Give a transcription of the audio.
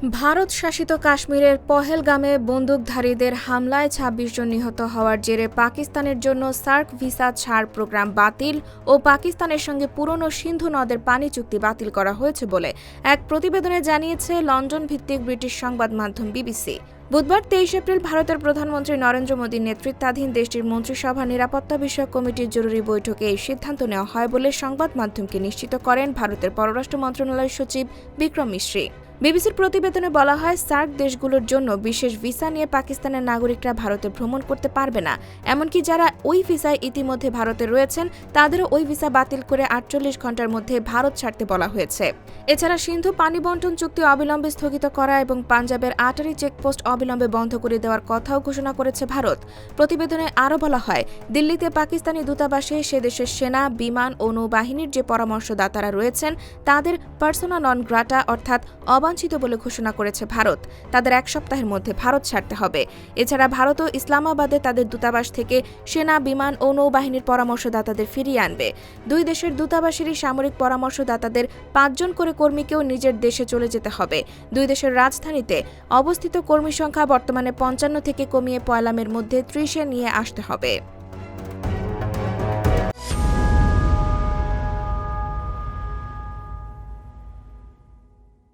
ভারত শাসিত কাশ্মীরের পহেলগামে বন্দুকধারীদের হামলায় ২৬ জন নিহত হওয়ার জেরে পাকিস্তানের জন্য সার্ক ভিসা ছাড় প্রোগ্রাম বাতিল ও পাকিস্তানের সঙ্গে পুরনো সিন্ধু নদের পানি চুক্তি বাতিল করা হয়েছে বলে এক প্রতিবেদনে জানিয়েছে লন্ডন ভিত্তিক ব্রিটিশ সংবাদ মাধ্যম বিবিসি। বুধবার তেইশ এপ্রিল ভারতের প্রধানমন্ত্রী নরেন্দ্র মোদীর নেতৃত্বাধীন দেশটির মন্ত্রিসভা নিরাপত্তা বিষয়ক কমিটির জরুরি বৈঠকে এই সিদ্ধান্ত নেওয়া হয় বলে সংবাদ মাধ্যমকে নিশ্চিত করেন ভারতের পররাষ্ট্র মন্ত্রণালয়ের সচিব বিক্রম মিশ্রী। বিবিসির প্রতিবেদনে বলা হয়, সার্ক দেশগুলোর জন্য বিশেষ ভিসা নিয়ে পাকিস্তানের নাগরিকরা ভারতে ভ্রমণ করতে পারবে না। এমনকি যারা ওই ভিসায় ইতিমধ্যে ভারতে রয়েছেন, তাদেরও ওই ভিসা বাতিল করে আটচল্লিশ ঘণ্টার মধ্যে ভারত ছাড়তে বলা হয়েছে। এছাড়া সিন্ধু পানি বন্টন চুক্তি অবিলম্বে স্থগিত করা এবং পাঞ্জাবের আটারি চেকপোস্ট অবিলম্বে বন্ধ করে দেওয়ার কথাও ঘোষণা করেছে ভারত। প্রতিবেদনে আরও বলা হয়, দিল্লিতে পাকিস্তানি দূতাবাসে সে দেশের সেনা, বিমান ও নৌবাহিনীর যে পরামর্শদাতারা রয়েছেন, তাদের পার্সোনা নন গ্রাটা অর্থাৎ অবাঞ্ছিত বলে ঘোষণা করেছে ভারত। তাদের এক সপ্তাহের মধ্যে ভারত ছাড়তে হবে। এছাড়া ভারতও ইসলামাবাদে তাদের দূতাবাস থেকে সেনা, বিমান ও নৌবাহিনীর পরামর্শদাতাদের ফিরিয়ে আনবে। দুই দেশের দূতাবাসেরই সামরিক পরামর্শদাতাদের পাঁচজন করে কর্মীকেও নিজের দেশে চলে যেতে হবে। দুই দেশের রাজধানীতে অবস্থিত কর্মী সংখ্যা বর্তমানে পঞ্চান্ন থেকে কমিয়ে পয়লামের মধ্যে ত্রিশে নিয়ে আসতে হবে।